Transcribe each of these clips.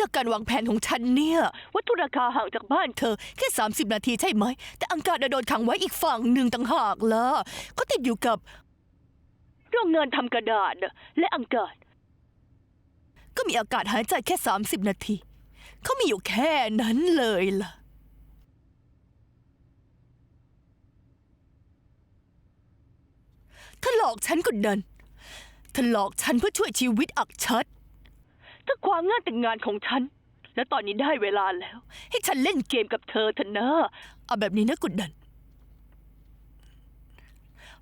จากการวางแผนของฉันเนี่ย วัตถุราคาห่างจากบ้านเธอแค่ 30 นาทีใช่ไหม แต่อังกาดน่ะโดนขังไว้อีกฝั่งหนึ่งต่างหากล่ะเขาติดอยู่กับโรงงานทำกระดาษน่ะและอังกาดก็มีอากาศหายใจแค่ 30 นาที เขามีอยู่แค่นั้นเลยล่ะ ถ้าหลอกฉันก็ดันถ้าหลอกฉันเพื่อช่วยชีวิตอักชัด ถ้าความงานแต่งงานของฉัน และตอนนี้ได้เวลาแล้ว ให้ฉันเล่นเกมกับเธอเถอะนะเอาแบบนี้นะกุดดัน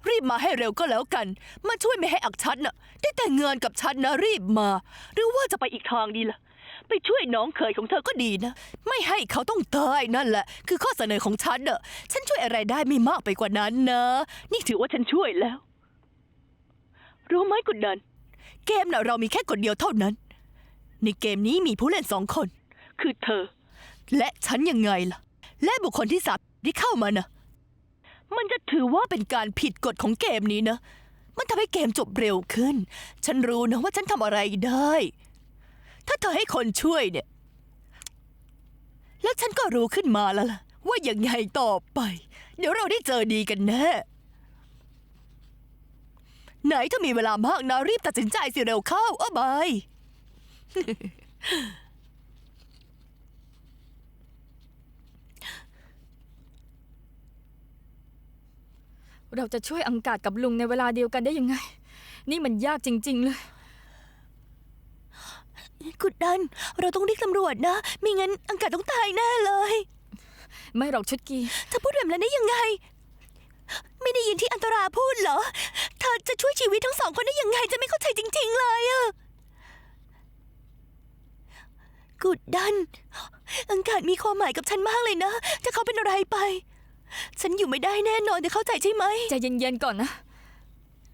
รีบมาให้เร็วก็แล้วกัน มาช่วยไม่ให้อักชัดน่ะ ได้แต่งงานกับฉันนะรีบมา หรือว่าจะไปอีกทางดีล่ะ ไปช่วยน้องเขยของเธอก็ดีนะ ไม่ให้เขาต้องตายนั่นแหละ คือข้อเสนอของฉันน่ะ ฉันช่วยอะไรได้ไม่มากไปกว่านั้นนะ นี่ถือว่าฉันช่วยแล้ว รู้ไหมกุดดัน เกมน่ะเรามีแค่คนเดียวเท่านั้น ในเกมนี้มีผู้เล่นสองคน คือเธอ และฉันยังไงล่ะ และบุคคลที่สามที่เข้ามานะมันจะถือว่าเป็นการผิดกฎของเกมนี้นะ มันทำให้เกมจบเร็วขึ้น ฉันรู้นะว่าฉันทำอะไรได้ ถ้าเธอให้คนช่วยเนี่ย แล้วฉันก็รู้ขึ้นมาแล้วล่ะ ว่ายังไงต่อไป เดี๋ยวเราได้เจอดีกันแน่ไหนถ้ามีเวลามากนะรีบตัดสินใจสิเร็วเข้าเอ้อบาย เราจะช่วยอังกาดกับลุงในเวลาเดียวกันได้ยังไง นี่มันยากจริง ๆ เลยกุดดัน เราต้องเรียกตำรวจนะไม่งั้นอังกาศต้องตายแน่เลย ไม่หรอกชุดกี เธอพูดแบบนั้นได้ยังไง ไม่ได้ยินที่อันตราพูดเหรอ เธอจะช่วยชีวิตทั้งสองคนได้ยังไง จะไม่เข้าใจจริง ๆ เลยอะ กุดดัน อังกาศมีความหมายกับฉันมากเลยนะ ถ้าเขาเป็นอะไรไป ฉันอยู่ไม่ได้แน่นอนเธอเข้าใจใช่ไหม ใจเย็นๆก่อนนะ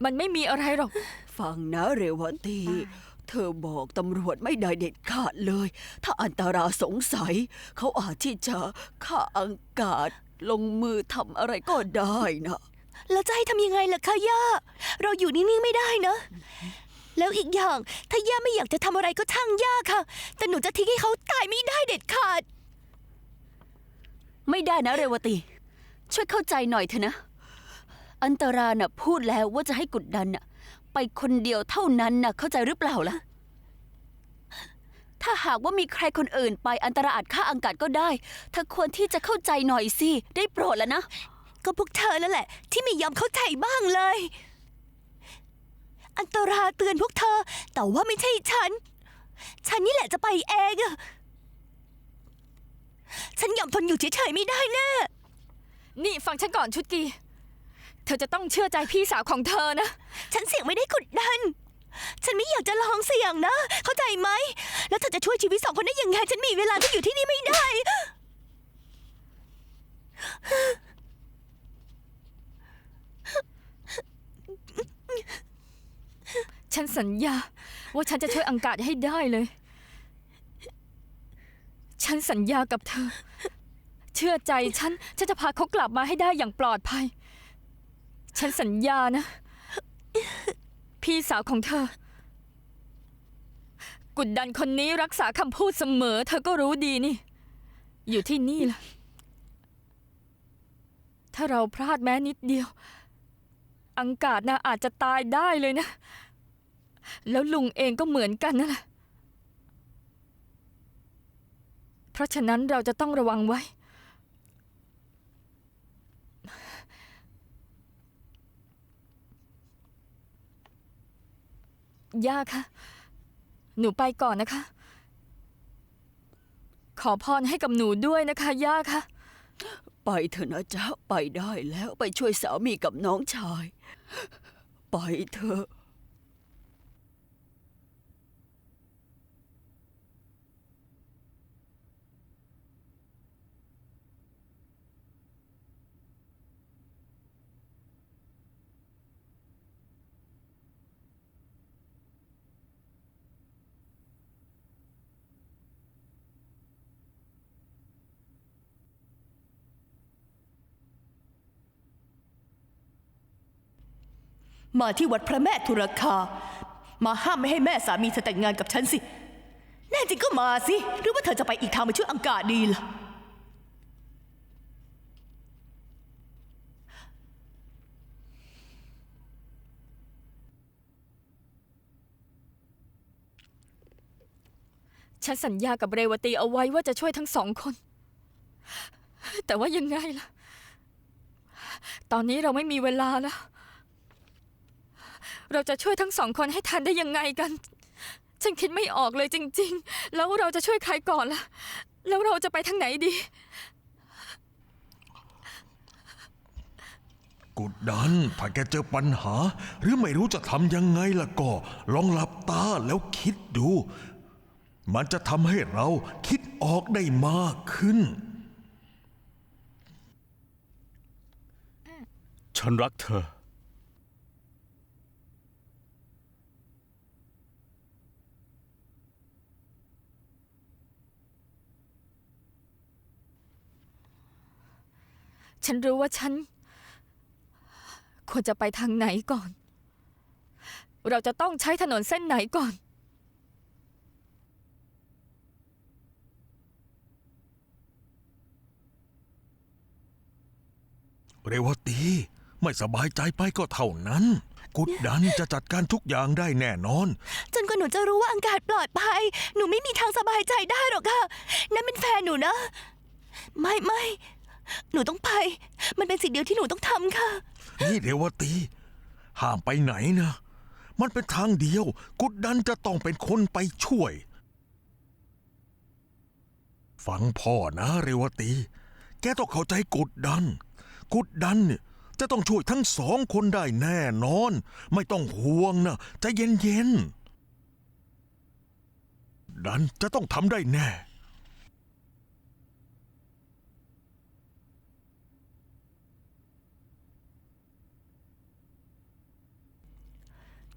มันไม่มีอะไรหรอก ฟังนะเรวตี เธอบอกตำรวจไม่ได้เด็ดขาดเลย ถ้าอันตราสงสัย เขาอาจที่จะฆ่าอังกาศลงมือทำอะไรก็ได้นะ แล้วจะให้ทำยังไงล่ะคะย่า เราอยู่นิ่งๆไม่ได้นะ แล้วอีกอย่าง ถ้าย่าไม่อยากจะทำอะไรก็ช่างย่าค่ะ แต่หนูจะทิ้งให้เขาตายไม่ได้เด็ดขาด ไม่ได้นะเรวตี ช่วยเข้าใจหน่อยเถอะนะ อันตราน่ะพูดแล้วว่าจะให้กุดดันน่ะ ไปคนเดียวเท่านั้นน่ะ เข้าใจหรือเปล่าล่ะ ถ้าหากว่ามีใครคนอื่นไปอันตราอาจฆ่าอังกาศก็ได้เธอควรที่จะเข้าใจหน่อยสิได้โปรดแล้วนะ ก็พวกเธอนั่นแหละ ที่ไม่ยอมเข้าใจบ้างเลย อันตราเตือนพวกเธอ แต่ว่าไม่ใช่ฉัน ฉันนี่แหละจะไปเองอะฉันยอมทนอยู่เฉยๆไม่ได้แน่ นี่ฟังฉันก่อนชุดกี เธอจะต้องเชื่อใจพี่สาวของเธอนะ ฉันเสี่ยงไม่ได้กดดัน ฉันไม่อยากจะลองเสี่ยงนะ เข้าใจไหม แล้วเธอจะช่วยชีวิตสองคนได้ยังไง ฉันมีเวลาที่อยู่ที่นี่ไม่ได้ ฉันสัญญา ว่าฉันจะช่วยอังกาดให้ได้เลย ฉันสัญญากับเธอ เชื่อใจฉัน ฉันจะพาเขากลับมาให้ได้อย่างปลอดภัย ฉันสัญญานะ พี่สาวของเธอ กุดดันคนนี้รักษาคำพูดเสมอ เธอก็รู้ดีนี่ อยู่ที่นี่ล่ะ ถ้าเราพลาดแม้นิดเดียว อังกาดนะอาจจะตายได้เลยนะ แล้วลุงเองก็เหมือนกันนั่นแหละ เพราะฉะนั้นเราจะต้องระวังไว้ ย่าคะหนูไปก่อนนะคะ ขอพรให้กับหนูด้วยนะคะ ย่าคะไปเถอะนะจ๊ะไปได้แล้วไปช่วยสามีกับน้องชาย ไปเถอะ มาที่วัดพระแม่ธุรคา มาห้ามไม่ให้แม่สามีเธอแต่งงานกับฉันสิ แน่จริงก็มาสิ หรือว่าเธอจะไปอีกทางไปช่วยอังกาดีล่ะ ฉันสัญญากับเรวตีเอาไว้ว่าจะช่วยทั้งสองคน แต่ว่ายังไงล่ะ ตอนนี้เราไม่มีเวลาแล้ว เราจะช่วยทั้งสองคนให้ทันได้ยังไงกัน ฉันคิดไม่ออกเลยจริง ๆ แล้วเราจะช่วยใครก่อนล่ะ แล้วเราจะไปทางไหนดี กดดัน ถ้าแกเจอปัญหา หรือไม่รู้จะทำยังไงล่ะก็ ลองหลับตาแล้วคิดดู มันจะทำให้เราคิดออกได้มากขึ้น ฉันรักเธอ ฉันรู้ว่าฉัน ควรจะไปทางไหนก่อน เราจะต้องใช้ถนนเส้นไหนก่อน เรวตี ไม่สบายใจไปก็เท่านั้นกดดันจะจัดการทุกอย่างได้แน่นอน จนกว่าหนูจะรู้ว่าอังกาดปลอดภัย หนูไม่มีทางสบายใจได้หรอกค่ะ นั่นเป็นแฟนหนูนะ ไม่ไม่ หนูต้องไป มันเป็นสิ่งเดียวที่หนูต้องทำค่ะ นี่เรวตี ห้ามไปไหนนะ มันเป็นทางเดียว กุดดันจะต้องเป็นคนไปช่วย ฟังพ่อนะเรวตี แกต้องเข้าใจกุดดัน กุดดันเนี่ยจะต้องช่วยทั้งสองคนได้แน่นอน ไม่ต้องห่วงนะใจเย็นๆดันจะต้องทำได้แน่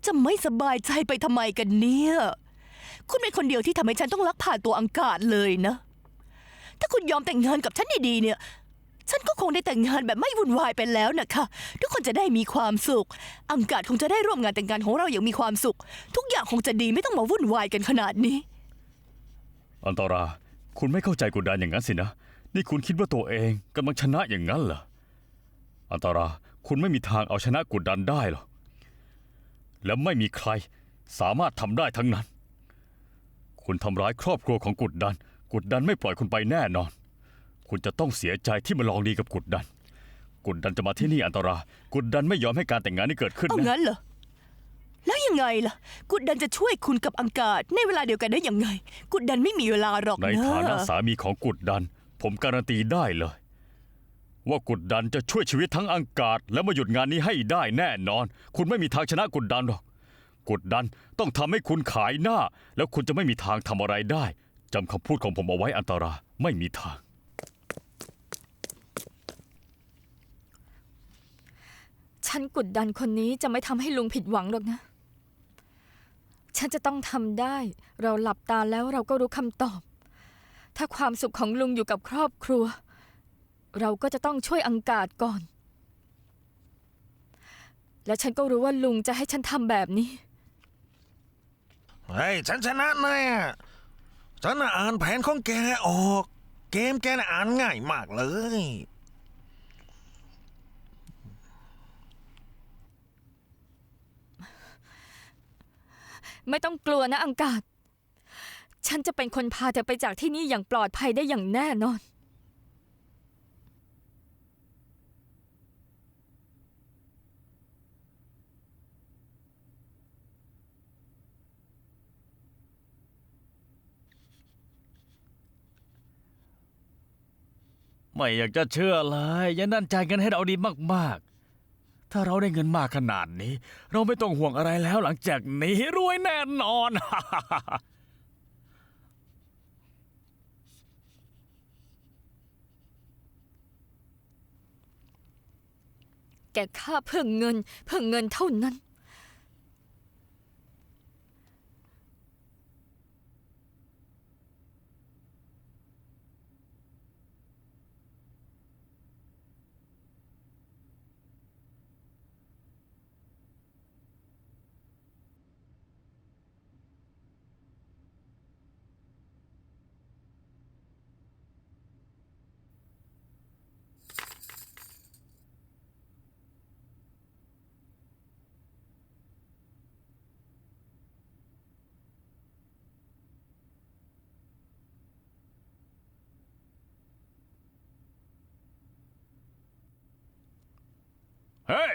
จะไม่สบายใจไปทำไมกันเนี่ย คุณเป็นคนเดียวที่ทำให้ฉันต้องลักพานตัวอังกาดเลยนะ ถ้าคุณยอมแต่งงานกับฉันดีๆเนี่ย ฉันก็คงได้แต่งงานแบบไม่วุ่นวายไปแล้วนะคะ ทุกคนจะได้มีความสุข อังกาดคงจะได้ร่วมงานแต่งงานของเราอย่างมีความสุข ทุกอย่างคงจะดีไม่ต้องมาวุ่นวายกันขนาดนี้ อันตรา คุณไม่เข้าใจกดดันอย่างนั้นสินะ นี่คุณคิดว่าตัวเองกำลังชนะอย่างนั้นเหรอ อันตรา คุณไม่มีทางเอาชนะกดดันได้หรอก และไม่มีใครสามารถทำได้ทั้งนั้น คุณทำร้ายครอบครัวของกุดดัน กุดดันไม่ปล่อยคุณไปแน่นอน คุณจะต้องเสียใจที่มาลองดีกับกุดดัน กุดดันจะมาที่นี่อันตรากุดดันไม่ยอมให้การแต่งงานนี้เกิดขึ้นเอานะงั้นเหรอ แล้วยังไงล่ะ กุดดันจะช่วยคุณกับอังกาดในเวลาเดียวกันได้ยังไง กุดดันไม่มีเวลาหรอกในนะฐานะสามีของกุดดัน ผมการันตีได้เลย ว่ากุดดันจะช่วยชีวิตทั้งอังกาดและมาหยุดงานนี้ให้ได้แน่นอน คุณไม่มีทางชนะกุดดันหรอกกุดดันต้องทำให้คุณขายหน้า แล้วคุณจะไม่มีทางทำอะไรได้จำคำพูดของผมเอาไว้อันตราไม่มีทาง ฉันกดดันคนนี้จะไม่ทำให้ลุงผิดหวังหรอกนะ ฉันจะต้องทำได้ เราหลับตาแล้วเราก็รู้คำตอบ ถ้าความสุขของลุงอยู่กับครอบครัว เราก็จะต้องช่วยอังกาดก่อน และฉันก็รู้ว่าลุงจะให้ฉันทำแบบนี้ เฮ้ยฉันชนะแน่ฉันน่ะอ่านแผนของแกออก เกมแกน่ะอ่านง่ายมากเลย ไม่ต้องกลัวนะอังกาดฉันจะเป็นคนพาเธอไปจากที่นี่อย่างปลอดภัยได้อย่างแน่นอน ไม่อยากจะเชื่อเลยย่านั่นใจกันให้เราดีมากๆ ถ้าเราได้เงินมากขนาดนี้ เราไม่ต้องห่วงอะไรแล้วหลังจากนี้รวยแน่นอน แกฆ่าเพื่อเงิน เพื่อเงินเท่านั้น เฮ้ย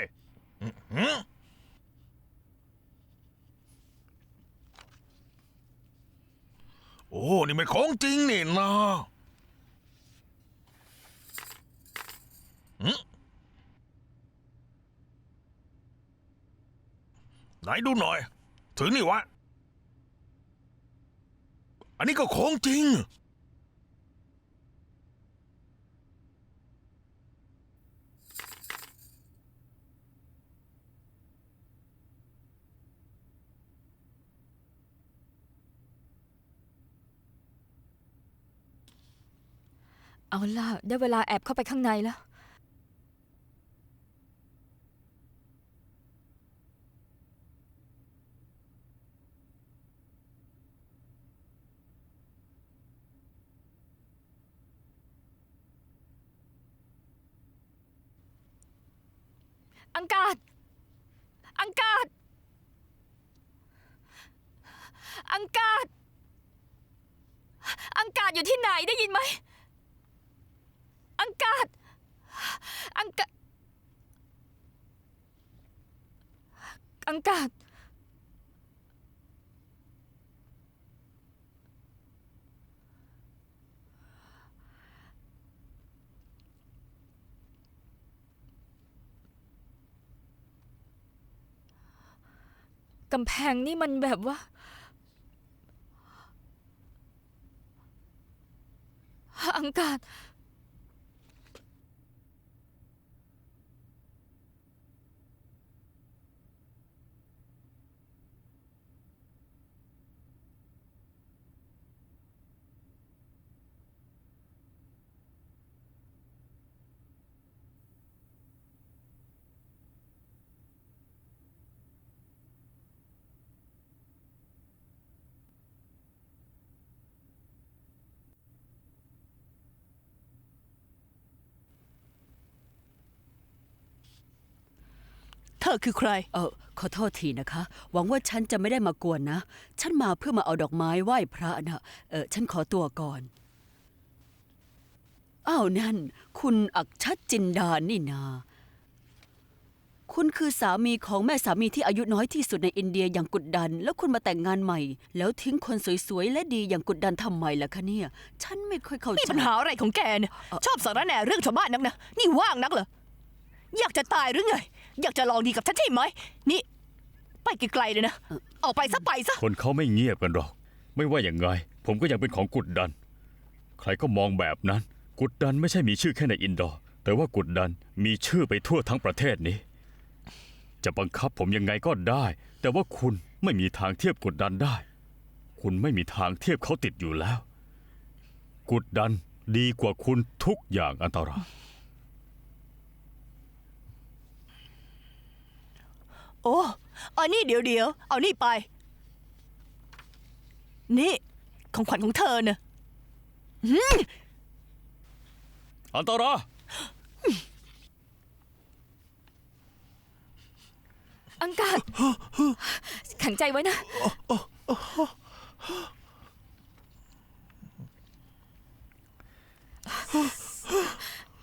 โอ้ นี่มันของจริงนี่นะไหนดูหน่อย ถึงนี่วะ อันนี้ก็ของจริง เอาล่ะ ได้เวลาแอบเข้าไปข้างในแล้ว อังกาด อังกาด อังกาด อังกาดอยู่ที่ไหนได้ยินไหม งกาดอังกาดอังกาดกำแพงนี่มันแบบว่า อังกาด ธอคือใคร เออขอโทษทีนะคะ หวังว่าฉันจะไม่ได้มากวนนะ ฉันมาเพื่อมาเอาดอกไม้ไหว้พระนะเออฉันขอตัวก่อนอ้าวนั่น คุณอักชัดจินดานี่นา คุณคือสามีของแม่สามีที่อายุน้อยที่สุดในอินเดียอย่างกุดดัน แล้วคุณมาแต่งงานใหม่ แล้วทิ้งคนสวยๆ และดีอย่างกุดดันทำไมล่ะคะเนี่ย ฉันไม่ค่อยเข้ามีใจ ปัญหาอะไรของแกเนี่ยชอบสารแหน่เรื่องชาวบ้านนักนะ นี่ว่างนักเหรอ อยากจะตายหรือไง อยากจะลองดีกับฉันใช่ไหม นี่ ไปไกลๆเลยนะ ออกไปซะไปซะ คนเขาไม่เงียบกันหรอก ไม่ว่าอย่างไง ผมก็ยังเป็นของกุดดัน ใครก็มองแบบนั้น กุดดันไม่ใช่มีชื่อแค่ในอินโดอร์ แต่ว่ากุดดันมีชื่อไปทั่วทั้งประเทศนี้ จะบังคับผมยังไงก็ได้ แต่ว่าคุณไม่มีทางเทียบกุดดันได้ คุณไม่มีทางเทียบเขาติดอยู่แล้ว กุดดันดีกว่าคุณทุกอย่างอันตราย โอ้อันนี้เดี๋ยวเดี๋ยวๆเอานี่ไป นี่ ของขวัญของเธอเนะอันตรายอังกาดแข็งใจไว้นะ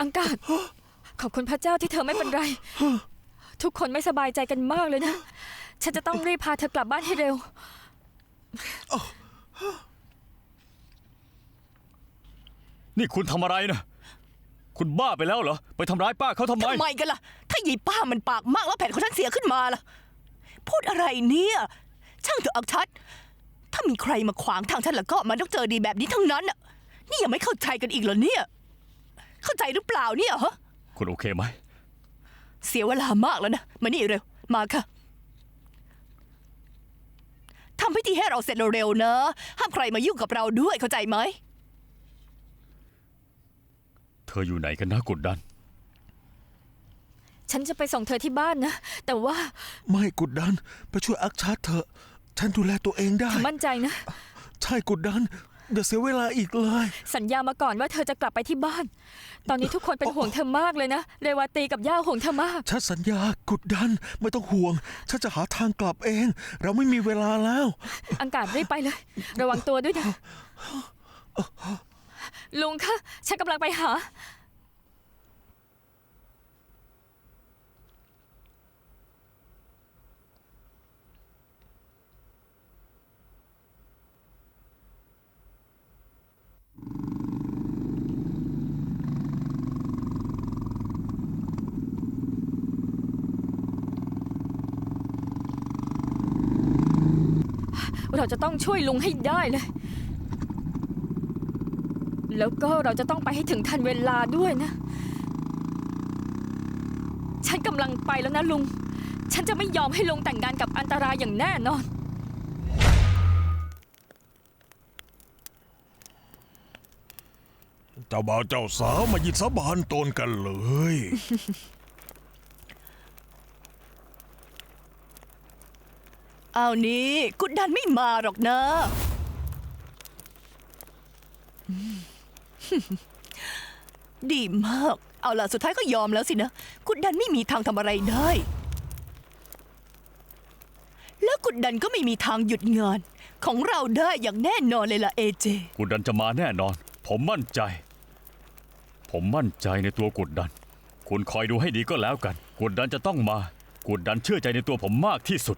อังกาดขอบคุณพระเจ้าที่เธอไม่เป็นไร ทุกคนไม่สบายใจกันมากเลยนะ ฉันจะต้องรีบพาเธอกลับบ้านให้เร็ว นี่คุณทำอะไรนะ คุณบ้าไปแล้วเหรอ ไปทำร้ายป้าเขาทำไม ทำไมกันล่ะ ถ้ายีป้ามันปากมากแล้วแผ่นของฉันเสียขึ้นมาล่ะ พูดอะไรเนี่ย ช่างเถอะอักชัด ถ้ามีใครมาขวางทางฉันแล้วก็มันต้องเจอดีแบบนี้ทั้งนั้นน่ะ นี่ยังไม่เข้าใจกันอีกเหรอเนี่ย เข้าใจหรือเปล่าเนี่ยฮะ คุณโอเคไหม เสียเวลามากแล้วนะ มานี่เร็ว มาค่ะทำพิธีให้เราเสร็จเร็วๆนะ ห้ามใครมายุ่งกับเราด้วยเข้าใจไหม เธออยู่ไหนกันนะกุดดัน ฉันจะไปส่งเธอที่บ้านนะ แต่ว่าไม่กุดดัน ไปช่วยอักชาติเถอะ ฉันดูแลตัวเองได้ เธอมั่นใจนะ ใช่กุดดัน อย่าเสียเวลาอีกเลย สัญญามาก่อนว่าเธอจะกลับไปที่บ้าน ตอนนี้ทุกคนเป็นห่วงเธอมากเลยนะ เรวาตีกับย่าห่วงเธอมาก ฉันสัญญากุดดันไม่ต้องห่วง ฉันจะหาทางกลับเอง เราไม่มีเวลาแล้ว อังกาศรีบไปเลย ระวังตัวด้วยนะ ลุงคะ ฉันกำลังไปหา เราจะต้องช่วยลุงให้ได้เลย แล้วก็เราจะต้องไปให้ถึงทันเวลาด้วยนะ ฉันกำลังไปแล้วนะลุง ฉันจะไม่ยอมให้ลุงแต่งงานกับอันตรายอย่างแน่นอน เจ้าบ่าวเจ้าสาวมายินสาบานตนกันเลย เอานี้กุดดันไม่มาหรอกนะอืมดีมาก เอาล่ะ สุดท้ายก็ยอมแล้วสินะ กุดดันไม่มีทางทำอะไรได้ แล้วกุดดันก็ไม่มีทางหยุดงาน ของเราได้อย่างแน่นอนเลยล่ะเอเจ กุดดันจะมาแน่นอน ผมมั่นใจ ผมมั่นใจในตัวกุดดัน คุณคอยดูให้ดีก็แล้วกัน กุดดันจะต้องมา กุดดันเชื่อใจในตัวผมมากที่สุด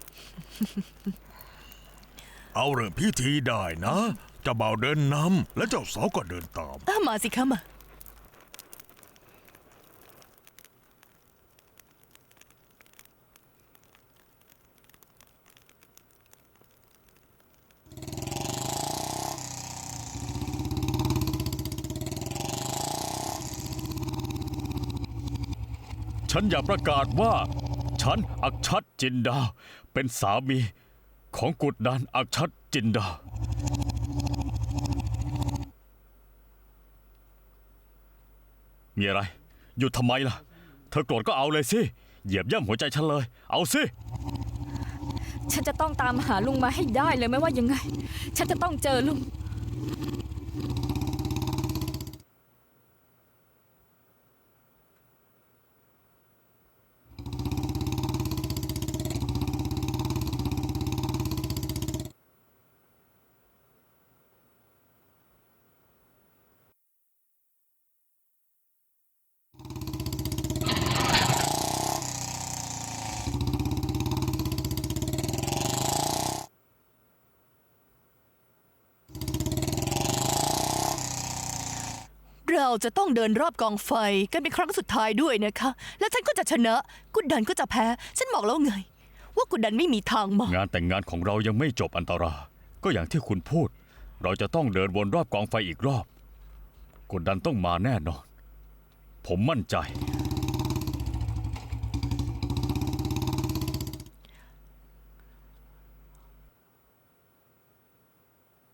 เอาเริ่มพิธีได้นะเจ้าบ่าวเดินนำและเจ้าสาวก็เดินตาม อะมาสิคะมา ฉันอยากประกาศว่า ฉันอักชัดจินดา เป็นสามีของกุดดันอักชัดจินดา มีอะไร หยุดทำไมล่ะ เธอโกรธก็เอาเลยสิ เหยียบย่ำหัวใจฉันเลย เอาสิ ฉันจะต้องตามหาลุงมาให้ได้เลยไม่ว่ายังไง ฉันจะต้องเจอลุง เราจะต้องเดินรอบกองไฟกันเป็นครั้งสุดท้ายด้วยนะคะ และฉันก็จะชนะ กุดดันก็จะแพ้ ฉันบอกแล้วไง ว่ากุดดันไม่มีทางมางานแต่งงานของเรายังไม่จบอันตรา ก็อย่างที่คุณพูด เราจะต้องเดินวนรอบกองไฟอีกรอบ กุดดันต้องมาแน่นอน ผมมั่นใจ